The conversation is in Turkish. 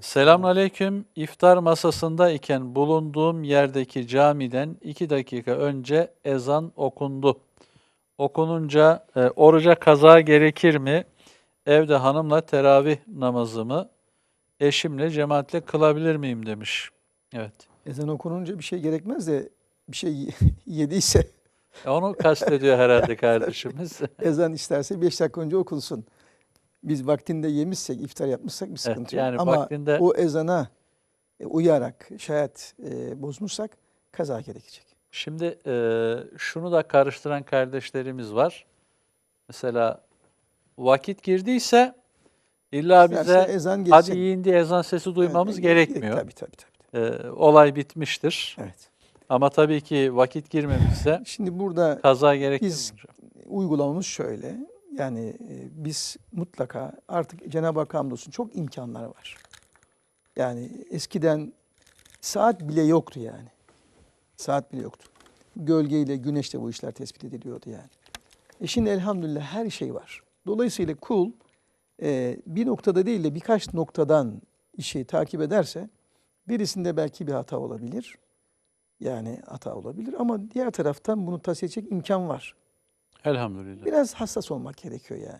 Selamünaleyküm. İftar masasında iken bulunduğum yerdeki camiden iki dakika önce ezan okundu. Okununca e, oruca kaza gerekir mi? Evde hanımla teravih namazımı eşimle cemaatle kılabilir miyim demiş. Evet. Ezan okununca bir şey gerekmez de bir şey yediyse E, Onu kastediyor herhalde kardeşimiz. ezan isterse 5 dakika önce okunsun. Biz vaktinde yemişsek, iftar yapmışsak bir sıkıntı yok. yani Ama vaktinde- o ezana e, uyarak şayet e, bozmuşsak kaza gerekecek. Şimdi e, şunu da karıştıran kardeşlerimiz var. Mesela vakit girdiyse illa İsterse bize ezan hadi yiyin diye ezan sesi duymamız Evet, gerekmiyor. Tabii tabii tabii. E, olay bitmiştir. Evet. Ama tabii ki vakit girmemişse Şimdi burada kaza gerekir Biz- uygulamamız şöyle. Yani e, biz mutlaka artık Cenab-ı Hak hamdolsun çok imkanlar var. Yani eskiden saat bile yoktu yani. Saat bile yoktu. Gölgeyle, güneşle bu işler tespit ediliyordu yani. E şimdi elhamdülillah her şey var. Dolayısıyla kul e, bir noktada değil de birkaç noktadan işi takip ederse birisinde belki bir hata olabilir. Yani hata olabilir ama diğer taraftan bunu tasfiye edecek imkan var. Elhamdülillah. Biraz hassas olmak gerekiyor yani.